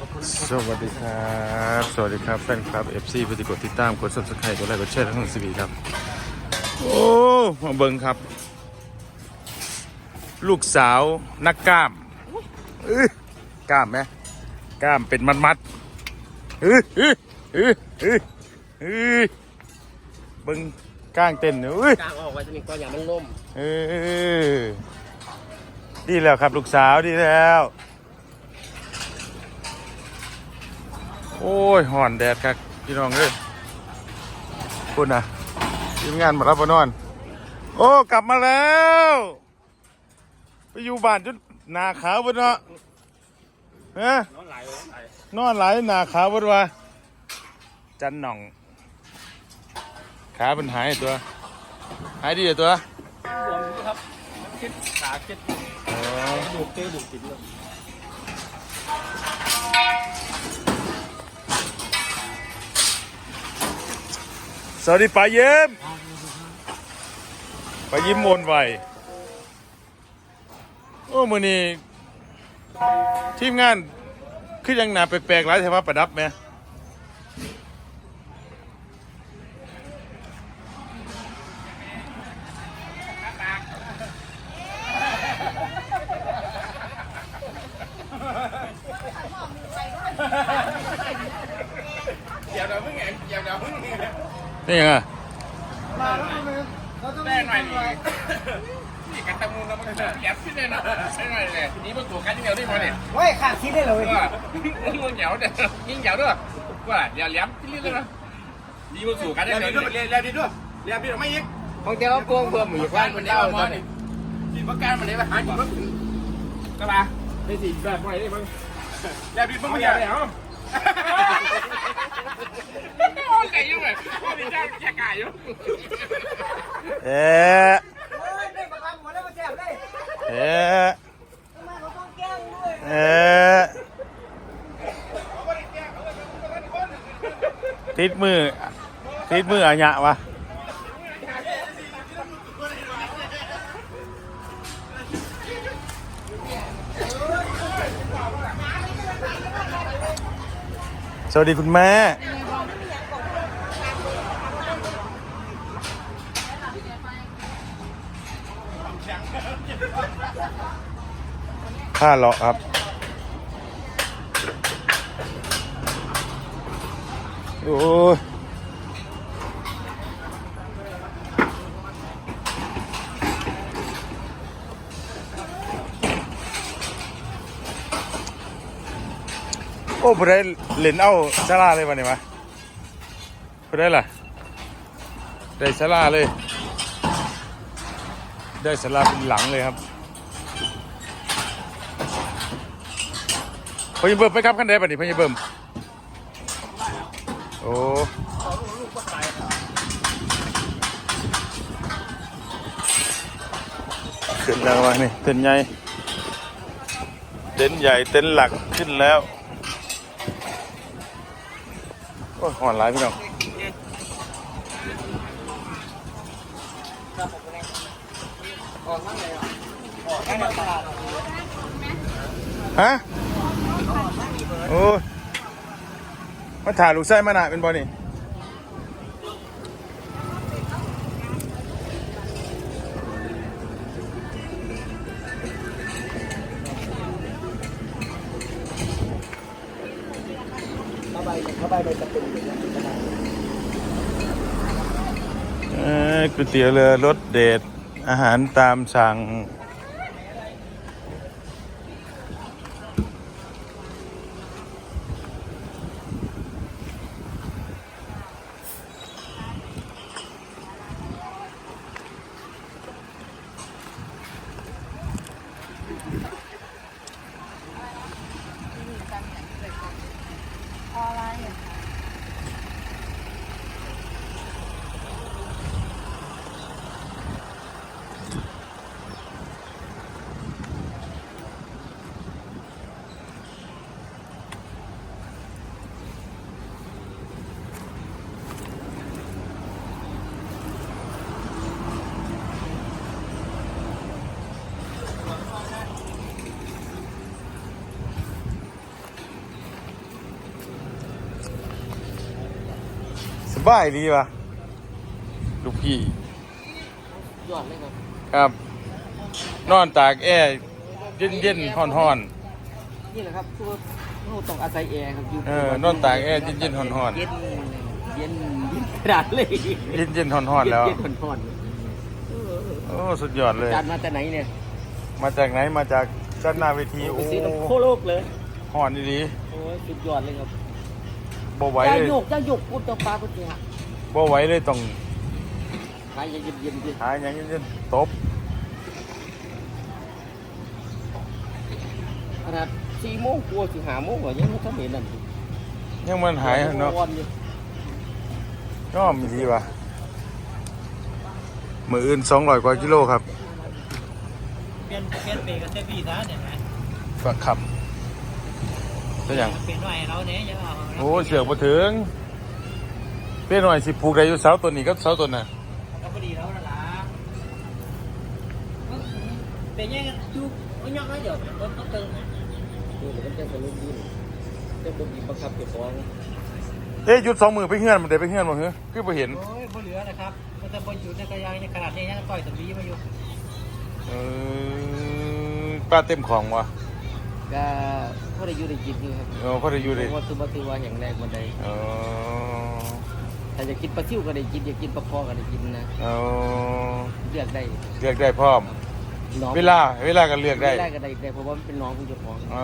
สวัสดีครับ สวัสดีครับแฟนคลับ FC ปฏิกดติดตามกด subscribe กดไลค์กดแชร์ทั้งสองสวีครับ โอ้มาเบิงครับ ลูกสาวนักกล้ามอื้อกล้ามไหมกล้ามเป็นมัดมัดๆอื้ออื้ออื้ออื้ออื้อเบิงก้างเต้นเนี่ยอื้อกลางออกไว้จะมีก้อนอย่างมันล่ม เออดีแล้วครับลูกสาวดีแล้ว โอ้ยห่อนแดดครับพี่น้องเอ้ยคุณนะทีมงานมารับมานอน โอ้ กลับมาแล้ว ไปอยู่บ้านจนหนาขาวบนเนาะฮะน้องไหลไหลนอนไหลายหนาขาวบนวะจันหน่อง ขาเป็นหายตัว หายดีเหรอตัวรวมครับคิดขาคิดอ๋อดูเกดูติดเลย สวัสดีป้าเยิ้มป้ายิ้มมนไหวโอ้มือนี้ทีมงานคือยังหนาแปลกๆหลายแถวว่าประดับไหม เดี๋ยวเดี๋ยวเพิ่งเห็นเดี๋ยวเดี๋ยวเพิ่งเห็น นี่ยังไงแป้งหน่อยนี่นี่กันตะมูลแล้วมันก็แอบขึ้นเลยนะใช่ไหมเลยทีนี้มันตัวกันยิ่งเหนียวได้ไหมเนี่ยเฮ้ยขาดคิดได้เลยว่ามันเหนียวเด้อยิ่งเหนียวด้วยว่าเดี๋ยวแหลมขึ้นเรื่อยๆนะดีมันสู่กันได้เลยเรียนเรียนดีด้วยเรียนดีไม่ยิ่งของเจ้าพวงเพิ่มอีกว่ามันมันเล่าเล่ามามาเนี่เนี่ยยกินประกันมันเลยมาหากินรถถึงก็มาได้สิแบบไหนได้มั้งเรียนดีมั้งไม่ใช่เหรอ โอ้ยไก่ยุ่งเลยโอ้ยจ้าแค่ไก่ยุ่งเอ๊ะเอ๊ะเอ๊ะติดมือติดมืออะหยะวะสวัสดีคุณแม่ ค่าเลาะครับโอ้โอ้ผู้ได้เล่นเอาซาลาเลยวันนี้มะผู้ได้ล่ะ ได้ซาลาเลย ได้ซาลาเป็นหลังเลยครับ พญเบิ่มไปครับขั้นใดบัดนี้พญเบิ่มโอ้ขึ้นแล้ววะนี่เต็นท์ใหญ่เต็นท์ใหญ่เต็นท์หลักขึ้นแล้วโอ้ยหอนหลายพี่น้องฮะ โอ้มาถ่ายลูกไส้มาหนาเป็นบอนี่ก๋วยเตี๋ยวเรือรสเด็ดอาหารตามสั่ง บายดีวะลูกพี่ยอดเลยครับ ครับ นอนตากแอร์เย็นเย็นๆฮ้อนฮ้อนนี่แหละครับคือว่าเราต้องอาศัยแอร์ครับอยู่ๆเออนอนตากแอร์เย็นเย็นๆฮ้อนฮ้อนเย็นเย็นเย็นกระดาษเลยเย็นเย็นๆฮ้อนฮ้อนๆแล้วเย็นๆห่อนๆเออโอ้สุดยอดเลยจานมาแต่ไหนเนี่ย มาจากไหนมาจากจัดหน้าเวทีโอ้ไปซื้อน้ำโคโลกเลยฮ้อนดีโอ้ยสุดยอดเลยครับๆ บ่ไหวย่าเลยโยกย่าโยกพูดต่อปลาพูดเนี่ยบ่ไหวเลยต้องขายเย็นๆเย็นเย็นหาอย่างเย็นๆตบขนาดสี่โมงกลัวสิหาโมงกว่ายังไม่ทันเห็นนั่นยังมันหายเนาะวันอยู่ก็มีดีว่ะมืออื่น200กว่ากิโลครับเปลี่ยนเปลี่ยนเบรกกับเซฟีซะเนี่ยนะก็ขับเป็นหยังเปลี่ยนหน่อยเราเนี่ยจะเอา โอ้เสือกมาถึงเปี้ยหน่อยสิปลูกได้อยู่เสาตัวนี้ก็เสาตัวน่ะก็พอดีแล้วนะล่ะเป็นยังไงจุ๊บไม่ยอกไม่เดี๋ยวรถต้องเติมนะนี่เดี๋ยวมันจะสรุปดีจะบ่มีบังคับเก็บของเอ้ยหยุดสองมือไปเฮือนมันได้ไปเฮือนบ่เฮ้อคือบ่เห็นโอ้ยบ่เหลือนะครับมันจะบ่อยู่ในกระยังในขนาดนี้ยังต่อยสวีมาอยู่เออป้าเต็มของว่ะก็พ อได้อยู่ได้กินอยู่ครับเออพอได้อยู่ดิเพราะว่าคือบ่ถือว่าแห่งแรกมันไดเออถ้าจะกินปลาซิวก็ได้กินอยากกินปลาคอก็ได้กินนะเออเลือกได้เลือกได้พร้อมเวลาเวลาก็เลือกได้เวลาก็ได้ได้เพราะว่ามันเป็นน้องผู้เจ้าของเอ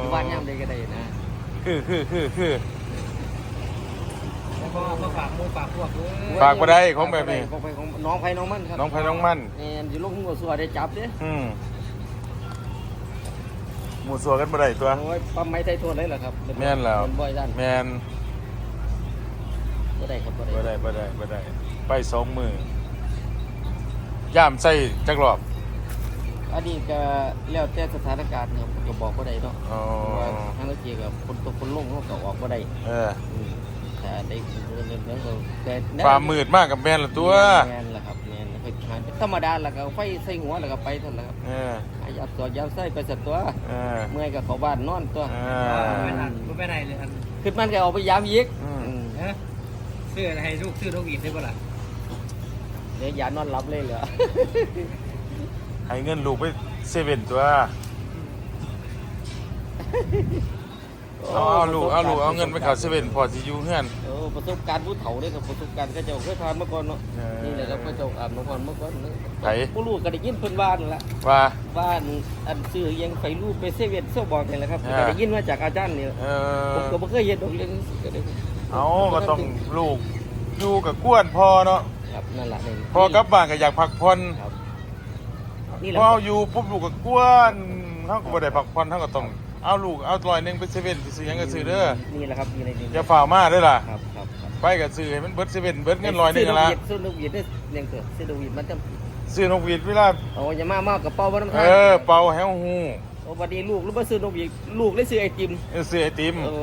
อยู่อบ้านย่ามใดก็ได้นะคือคือคือคือแล้วก็มาฝากมูฝากพวกเลยฝากบ่ได้ของแบบนี้ของไปของน้องไผน้องมันครับน้องไผน้องมันแม่นอยู่ลงหัวสัวได้จับเด้อืม มู่สัวกันบ่ได้ตัว โอ้ยปั๊มไม้ไทยโทษเลยเหรอครับแม่นแล้วเป็นบ่อยด้านแมนบ่ได้ครับบ่บ่ได้ได้บ่ได้บ่ได้ ไปสองมือย่ามใส่จักรอบอันนี้ก็แล้วแต่สถานการณ์ครับก็บอกบ่ได้เนาะอ๋อเพราะว่าทางเกี่ยวกับคนตกคนลงเขาก็ออกบ่ได้เอออืมแต่ได้เงินเดือนก็แต่ได้ความมืดมากกับแมนละตัว แม่นล่ะครับ แม่นแล้วก็หาธรรมดาแล้วก็เอาไฟใส่หัวแล้วก็ไปเท่านั้นแหละครับเออ หายาตัวยาวใส่ไปสัตว์ตัว เออ เมื่อยก็เข้าบ้านนอนตัว เอไม่อทันไม่ไปไหนเลยทันขึ้นมันก็เอาไปยามอีกอืม อืมนะซื้อให้ลูกซื้อลูกอีกได้ป่ะล่ะเดี๋ยวยานอนหลับเลยเหรอ ให้เงินลูกไปเซเว่นตัว เอาเอาลูกเอาลูกเอาเงินไปเข้าเซเว่นพอสิอยู่เฮือน เออประสบการณ์ผู้เฒ่าเนี่ยครับประสบการณ์ก็จะเคยผ่านมาก่อนเนาะเออนี่แหละครับก็จะอาบน้ำร้อนมาก่อนเนอะไผ ผู้ลูกก็ได้ยินเพิ่นว่านั่นแหละว่าบ้านอันซื้อเอียังไฟรูปไปเซเว่นเซาบอกนี่แหละครับอ่าก็ได้ยินมาจากอาจารย์นี่เอผมอก็บ่เคยเห็นดอกเรื่องนี้ก็ได้เอาก็ต้องลูกอยู่กับกวนพ่อเนาะครับนั่นแหละนี่พ่อกลับบ้านก็อยากพักผ่อน ครับนี่แหพละออยู่ปุ๊บลูกก็กวนเฮาก็บ่ได้พักผ่อนเฮาก็ต้อง เอาลูกเอาร้อยหนึงไปเซเว่นไปซื้อหยังก็ซื้อเด้อนี่แหละครับนี่ในนี้อย่าฝ่าวมาเด้อล่ะ ครับครับครับไปก็ซื้อให้มันเบิดเซเว่นเบิดเงินร้อยหนึงนั่นละซื้อนกหวีดได้เลี้ยงเถอะซื้อนกหวีดมันจะซื้อนกหวีดเวลาเอาอย่ามามากกับเป้าบ่น้ำเอทางอเป่าแฮวฮูโอ้บัดนี้ลูกหรือบ่ซื้อนกหวีดลูกเลยซื้อไอติมเออซื้อไอติมโอ้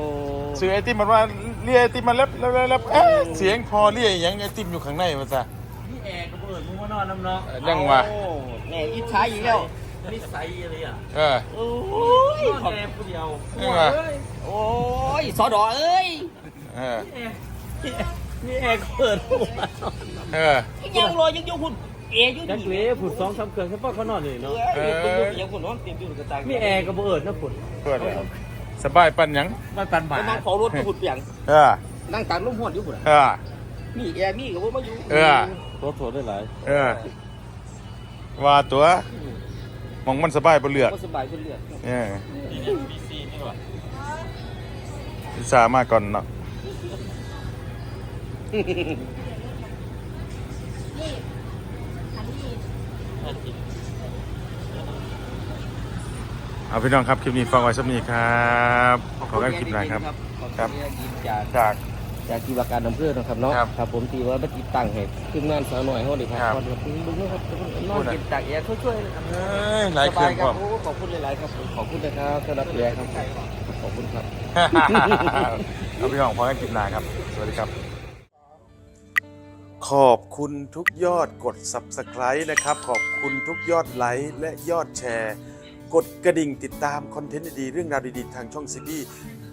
ซื้อไอติมมันว่าเรียกไอติมมันแล้วแล้วแล้วเอ๊ะเสียงพอเรียกหยังไอติมอยู่ข้างในว่าซะ พี่แอร์ก็เปิดมึงมานอนน้ำเนาะเออยังว่าโอ้แหน่อิจฉาอีกแล้ว นิสัยอะไรอะเออ โอ้ยนอนแอร์ผู้เดียวยังว่าโอ้ยสอดอเอ้ยเออพี่แอร์ก็เปิดหัวเออ ยังรอยังอยู่หุ่นเออยู่จักนี่เว้ผุดสองสามเครื่องแค่ป้อเขานอนเลยเนาะเออเป็นอยู่ยังหุ่นนอนเต็มอยู่กระตายมีแอร์ก็บ่เอิดนะผุดเปิดเลยสบายปันหยัง มันปันบ่าไปนั่งเฝ้ารถหุ่นเปียงเออ นั่งตากลมห้อนอยู่พุ่นน่ะเออ มีแอร์มีก็บ่มาอยู่เออ รถโถได้หลาย เออ ว่าตัวห มองมันสบายบ่เลือกบ่สบายเป็นเลือดเออนี่เนี่ยมีซีนี่ว่ะพิซซ่ามาก่อนเนาะเอาพี่น้องครับ คลิปนี้ฟังไว้สักนี้ครับ ขอกันคลิปหน่อยครับครับจาก จาก จากที่ว่าการอำเภอนะครับเนาะครับครับผมที่ว่ามาติดตั้งให้ทีมงานสาวหน่อยเฮาได้พักครับผ่อนครับบึงนะครับนอนกินจากแอร์ช่วยๆนะครับเอ้ยหลายเครื่องสพร้บาอยมครับโอ้ขอบคุณหลายๆครับผมขอบคุณนะครับสำหรับแอร์ครับขอบคุณครับเอาพี่น้องพอกันคลิปหน้าครับ สวัสดีครับ ขอบคุณทุกยอดกด Subscribe นะครับ ขอบคุณทุกยอดไลค์และยอดแชร์ กดกระดิ่งติดตามคอนเทนต์ดีๆเรื่องราวดีๆทางช่องซีบีท